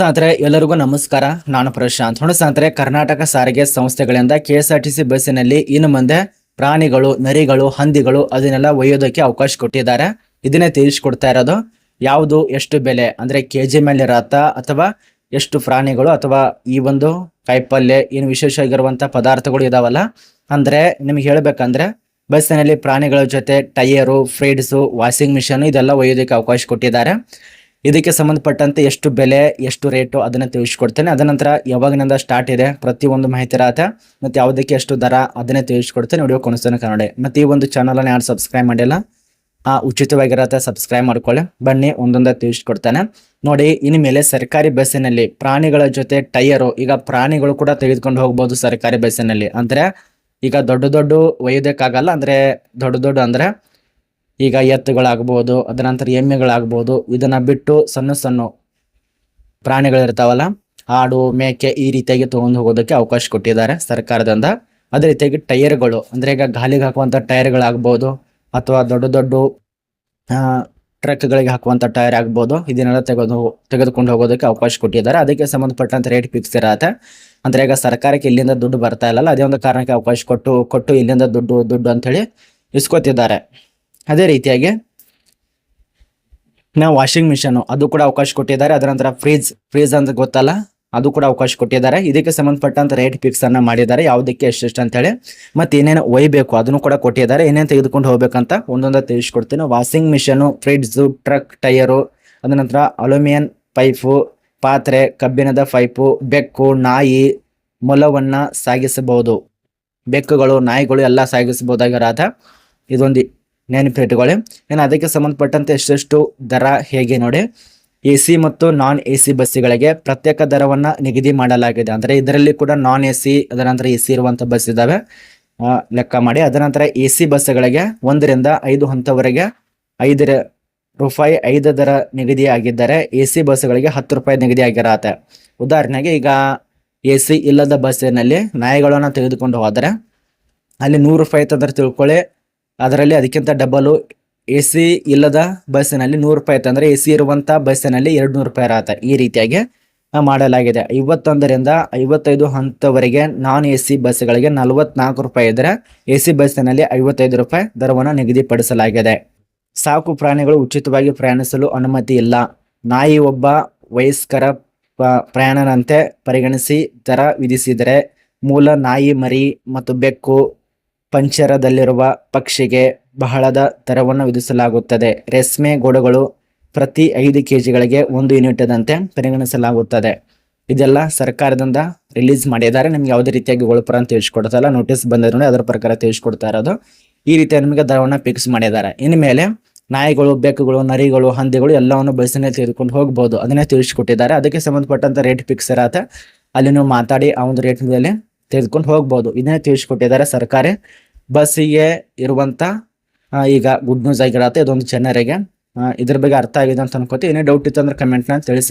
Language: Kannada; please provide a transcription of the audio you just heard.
ಸ್ನೇಹಿತರೆ, ಎಲ್ಲರಿಗೂ ನಮಸ್ಕಾರ. ನಾನು ಪ್ರಶಾಂತ್. ನೋಡಿ ಸ್ನೇಹಿತರೆ, ಕರ್ನಾಟಕ ಸಾರಿಗೆ ಸಂಸ್ಥೆಗಳಿಂದ K S R T C ಬಸ್ಸಿನಲ್ಲಿ ಇನ್ನು ಮುಂದೆ ಪ್ರಾಣಿಗಳು, ನರಿಗಳು, ಹಂದಿಗಳು ಅದನ್ನೆಲ್ಲ ಒಯ್ಯೋದಕ್ಕೆ ಅವಕಾಶ ಕೊಟ್ಟಿದ್ದಾರೆ. ಇದನ್ನೇ ತಿಳಿಸ್ಕೊಡ್ತಾ ಇರೋದು. ಯಾವುದು, ಎಷ್ಟು ಬೆಲೆ, ಅಂದ್ರೆ ಕೆ ಜಿ ಮೇಲೆ ಇರತ್ತಾ, ಅಥವಾ ಎಷ್ಟು ಪ್ರಾಣಿಗಳು, ಅಥವಾ ಈ ಒಂದು ಕಾಯಿಪಲ್ಯ ಏನು ವಿಶೇಷವಾಗಿರುವಂಥ ಪದಾರ್ಥಗಳು ಇದಾವಲ್ಲ. ಅಂದ್ರೆ ನಿಮ್ಗೆ ಹೇಳಬೇಕಂದ್ರೆ, ಬಸ್ಸಿನಲ್ಲಿ ಪ್ರಾಣಿಗಳ ಜೊತೆ ಟೈಯರು, ಫ್ರಿಡ್ಸು, ವಾಷಿಂಗ್ ಮಿಷನ್ ಇದೆಲ್ಲ ಒಯ್ಯೋದಕ್ಕೆ ಅವಕಾಶ ಕೊಟ್ಟಿದ್ದಾರೆ. ಇದಕ್ಕೆ ಸಂಬಂಧಪಟ್ಟಂತೆ ಎಷ್ಟು ಬೆಲೆ, ಎಷ್ಟು ರೇಟು ಅದನ್ನ ತಿಳಿಸ್ಕೊಡ್ತೇನೆ. ಅದ ನಂತರ ಯಾವಾಗಿನಿಂದ ಸ್ಟಾರ್ಟ್ ಇದೆ ಪ್ರತಿಯೊಂದು ಮಾಹಿತಿ ಇರತ್ತೆ. ಮತ್ತೆ ಯಾವುದಕ್ಕೆ ಎಷ್ಟು ದರ ಅದನ್ನೇ ತಿಳಿಸ್ಕೊಡ್ತೇನೆ ವಿಡಿಯೋ ಕೊನಿಸ್ತಾನೆ ಕನ್ನಡ. ಮತ್ತೆ ಈ ಒಂದು ಚಾನಲನ್ನು ಯಾರು ಸಬ್ಸ್ಕ್ರೈಬ್ ಮಾಡಿಲ್ಲ, ಆ ಉಚಿತವಾಗಿರತ್ತೆ ಸಬ್ಸ್ಕ್ರೈಬ್ ಮಾಡ್ಕೊಳ್ಳಿ. ಬನ್ನಿ ಒಂದೊಂದೇ ತಿಳಿಸ್ಕೊಡ್ತಾನೆ. ನೋಡಿ, ಇನ್ಮೇಲೆ ಸರ್ಕಾರಿ ಬಸ್ಸಿನಲ್ಲಿ ಪ್ರಾಣಿಗಳ ಜೊತೆ ಟೈಯರು ಈಗ ಪ್ರಾಣಿಗಳು ಕೂಡ ತೆಗೆದುಕೊಂಡು ಹೋಗ್ಬೋದು ಸರ್ಕಾರಿ ಬಸ್ಸಿನಲ್ಲಿ ಅಂದರೆ ಈಗ ದೊಡ್ಡ ದೊಡ್ಡ ಒಯ್ಯೋದಕ್ಕಾಗಲ್ಲ, ಅಂದರೆ ದೊಡ್ಡ ದೊಡ್ಡ ಅಂದ್ರೆ ಈಗ ಎತ್ತುಗಳಾಗ್ಬೋದು, ಅದರ ನಂತರ ಎಮ್ಮೆಗಳಾಗ್ಬೋದು, ಇದನ್ನ ಬಿಟ್ಟು ಸಣ್ಣ ಸಣ್ಣ ಪ್ರಾಣಿಗಳಿರ್ತಾವಲ್ಲ, ಆಡು, ಮೇಕೆ ಈ ರೀತಿಯಾಗಿ ತಗೊಂಡು ಹೋಗೋದಕ್ಕೆ ಅವಕಾಶ ಕೊಟ್ಟಿದ್ದಾರೆ ಸರ್ಕಾರದಿಂದ. ಅದೇ ರೀತಿಯಾಗಿ ಟೈರ್ಗಳು, ಅಂದ್ರೆ ಈಗ ಗಾಲಿಗೆ ಹಾಕುವಂತ ಟೈರ್ಗಳಾಗ್ಬೋದು, ಅಥವಾ ದೊಡ್ಡ ದೊಡ್ಡ ಟ್ರಕ್ಗಳಿಗೆ ಹಾಕುವಂತ ಟೈರ್ ಆಗ್ಬೋದು ಇದನ್ನೆಲ್ಲ ತೆಗೆದು, ತೆಗೆದುಕೊಂಡು ಹೋಗೋದಕ್ಕೆ ಅವಕಾಶ ಕೊಟ್ಟಿದ್ದಾರೆ. ಅದಕ್ಕೆ ಸಂಬಂಧಪಟ್ಟಂತ ರೇಟ್ ಫಿಕ್ಸ್ ಇರತ್ತೆ. ಅಂದ್ರೆ ಈಗ ಸರ್ಕಾರಕ್ಕೆ ಇಲ್ಲಿಂದ ದುಡ್ಡು ಬರ್ತಾ ಇಲ್ಲಲ್ಲ, ಅದೇ ಒಂದು ಕಾರಣಕ್ಕೆ ಅವಕಾಶ ಕೊಟ್ಟು ಕೊಟ್ಟು ಇಲ್ಲಿಂದ ದುಡ್ಡು ದುಡ್ಡು ಅಂತೇಳಿ ಇಸ್ಕೊತಿದ್ದಾರೆ. ಅದೇ ರೀತಿಯಾಗಿ ನಾವು ವಾಷಿಂಗ್ ಮಿಷನ್ ಅದು ಕೂಡ ಅವಕಾಶ ಕೊಟ್ಟಿದ್ದಾರೆ. ಅದರ ನಂತರ ಫ್ರೀಜ್ ಫ್ರೀಜ್ ಅಂತ ಗೊತ್ತಲ್ಲ? ಅದು ಕೂಡ ಅವಕಾಶ ಕೊಟ್ಟಿದ್ದಾರೆ. ಇದಕ್ಕೆ ಸಂಬಂಧಪಟ್ಟಂತ ರೇಟ್ ಫಿಕ್ಸ್ ಅನ್ನ ಮಾಡಿದ್ದಾರೆ. ಯಾವುದಕ್ಕೆ ಎಷ್ಟೆಷ್ಟು ಅಂತೇಳಿ. ಮತ್ತೆ ಏನೇನು ಒಯ್ಬೇಕು, ಅದನ್ನು ಕೂಡ ಕೊಟ್ಟಿದ್ದಾರೆ. ಏನೇನು ತೆಗೆದುಕೊಂಡು ಹೋಗ್ಬೇಕಂತ ಒಂದೊಂದು ತಿಳಿಸ್ಕೊಡ್ತೀನಿ. Washing machine fridge truck tyre ಅದ ನಂತರ ಅಲ್ಯೂಮಿನಿಯಂ ಪೈಪು ಪಾತ್ರೆ, ಕಬ್ಬಿಣದ ಪೈಪು ಬೆಕ್ಕು, ನಾಯಿ, ಮೊಲವನ್ನು ಸಾಗಿಸಬಹುದು. ಬೆಕ್ಕುಗಳು, ನಾಯಿಗಳು ಎಲ್ಲ ಸಾಗಿಸಬಹುದಾಗಿರಾದ ಇದೊಂದು ನೆನಪಿಟ್ಟುಕೊಳ್ಳಿ ನಾನು ಅದಕ್ಕೆ ಸಂಬಂಧಪಟ್ಟಂತೆ ಎಷ್ಟೆಷ್ಟು ದರ ಹೇಗೆ ನೋಡಿ. ಎ ಸಿ ಮತ್ತು ನಾನ್ ಎ ಸಿ ಬಸ್ಸುಗಳಿಗೆ ಪ್ರತ್ಯೇಕ ದರವನ್ನು ನಿಗದಿ ಮಾಡಲಾಗಿದೆ. ಅಂದರೆ ಇದರಲ್ಲಿ ಕೂಡ ನಾನ್ ಎ ಸಿ ಅದರ ನಂತರ ಎ ಸಿ ಇರುವಂಥ ಬಸ್ ಇದ್ದಾವೆ ಲೆಕ್ಕ ಮಾಡಿ. ಅದರ ನಂತರ ಎ ಸಿ ಬಸ್ಸುಗಳಿಗೆ ಒಂದರಿಂದ ಐದು ಹಂತವರೆಗೆ ಐದರ ರೂಪಾಯಿ ಐದು ದರ ನಿಗದಿ ಆಗಿದ್ದರೆ ಎ ಸಿ ಬಸ್ಸುಗಳಿಗೆ ಹತ್ತು ರೂಪಾಯಿ ನಿಗದಿ ಆಗಿರತ್ತೆ ಉದಾಹರಣೆಗೆ ಈಗ ಎ ಸಿ ಇಲ್ಲದ ಬಸ್ಸಿನಲ್ಲಿ ನಾಯಿಗಳನ್ನು ತೆಗೆದುಕೊಂಡು ಹೋದರೆ ಅಲ್ಲಿ ನೂರು ರೂಪಾಯಿ ತಂದ್ರೆ ತಿಳ್ಕೊಳ್ಳಿ. ಅದರಲ್ಲಿ ಅದಕ್ಕಿಂತ ಡಬಲು ಎ ಸಿ ಇಲ್ಲದ ಬಸ್ಸಿನಲ್ಲಿ ನೂರು ರೂಪಾಯಿ ತಂದ್ರೆ ಎ ಸಿ ಇರುವಂತ ಬಸ್ಸಿನಲ್ಲಿ ಎರಡು ನೂರು ರೂಪಾಯಿ ಆತ ಈ ರೀತಿಯಾಗಿ ಮಾಡಲಾಗಿದೆ. ಐವತ್ತೊಂದರಿಂದ ಐವತ್ತೈದು ಹಂತವರೆಗೆ ನಾನ್ ಎ ಸಿ ಬಸ್ಗಳಿಗೆ ನಲವತ್ನಾಲ್ಕು ರೂಪಾಯಿ ಇದ್ದರೆ ಎ ಸಿ ಬಸ್ಸಿನಲ್ಲಿ ಐವತ್ತೈದು ರೂಪಾಯಿ ದರವನ್ನು ನಿಗದಿಪಡಿಸಲಾಗಿದೆ. ಸಾಕು ಪ್ರಾಣಿಗಳು ಉಚಿತವಾಗಿ ಪ್ರಯಾಣಿಸಲು ಅನುಮತಿ ಇಲ್ಲ. ನಾಯಿ ಒಬ್ಬ ವಯಸ್ಕರ ಪ್ರಯಾಣನಂತೆ ಪರಿಗಣಿಸಿ ದರ ವಿಧಿಸಿದರೆ ಮೂಲ ನಾಯಿ, ಮರಿ ಮತ್ತು ಬೆಕ್ಕು ಪಂಚರದಲ್ಲಿರುವ ಪಕ್ಷಿಗೆ ಬಹಳದ ದರವನ್ನು ವಿಧಿಸಲಾಗುತ್ತದೆ. ರೇಷ್ಮೆ ಗೋಡುಗಳು ಪ್ರತಿ ಐದು ಕೆಜಿಗಳಿಗೆ ಒಂದು ಯೂನಿಟ್ದಂತೆ ಪರಿಗಣಿಸಲಾಗುತ್ತದೆ. ಇದೆಲ್ಲ ಸರ್ಕಾರದಿಂದ ರಿಲೀಸ್ ಮಾಡಿದ್ದಾರೆ. ನಿಮ್ಗೆ ಯಾವುದೇ ರೀತಿಯಾಗಿ ಒಳಪುರ ಅಂತ ತಿಳಿಸ್ಕೊಡ್ತಲ್ಲ ನೋಟಿಸ್ ಬಂದಿರೋ ಅದರ ಪ್ರಕಾರ ತಿಳಿಸ್ಕೊಡ್ತಾ ಇರೋದು. ಈ ರೀತಿಯ ನಿಮಗೆ ದರವನ್ನು ಫಿಕ್ಸ್ ಮಾಡಿದ್ದಾರೆ. ಇನ್ಮೇಲೆ ನಾಯಿಗಳು, ಬೆಕ್ಕುಗಳು, ನರಿಗಳು, ಹಂದಿಗಳು ಎಲ್ಲವನ್ನು ಬಸ್ಸಿನಲ್ಲಿ ತೆಗೆದುಕೊಂಡು ಹೋಗ್ಬೋದು. ಅದನ್ನೇ ತಿಳಿಸ್ಕೊಟ್ಟಿದ್ದಾರೆ. ಅದಕ್ಕೆ ಸಂಬಂಧಪಟ್ಟಂತ ರೇಟ್ ಫಿಕ್ಸ್ ಇರತ್ತೆ. ಅಲ್ಲಿ ನೀವು ಮಾತಾಡಿ ಆ ಒಂದು ರೇಟ್ ಮೇಲೆ ತೆಗೆದುಕೊಂಡು ಹೋಗ್ಬೋದು. ಇದನ್ನೇ ತಿಳಿಸ್ಕೊಟ್ಟಿದ್ದಾರೆ ಸರ್ಕಾರಿ ಬಸ್ಸಿಗೆ ಇರುವಂತ ಆ, ಈಗ ಗುಡ್ ನ್ಯೂಸ್ ಆಗಿರತ್ತೆ ಇದೊಂದು ಜನರಿಗೆ. ಇದ್ರ ಬಗ್ಗೆ ಅರ್ಥ ಆಗಿದೆ ಅಂತ ಅನ್ಕೋತಿ ಏನೇ ಡೌಟ್ ಇತ್ತು ಅಂದ್ರೆ ಕಮೆಂಟ್ನ ತಿಳಿಸಿ.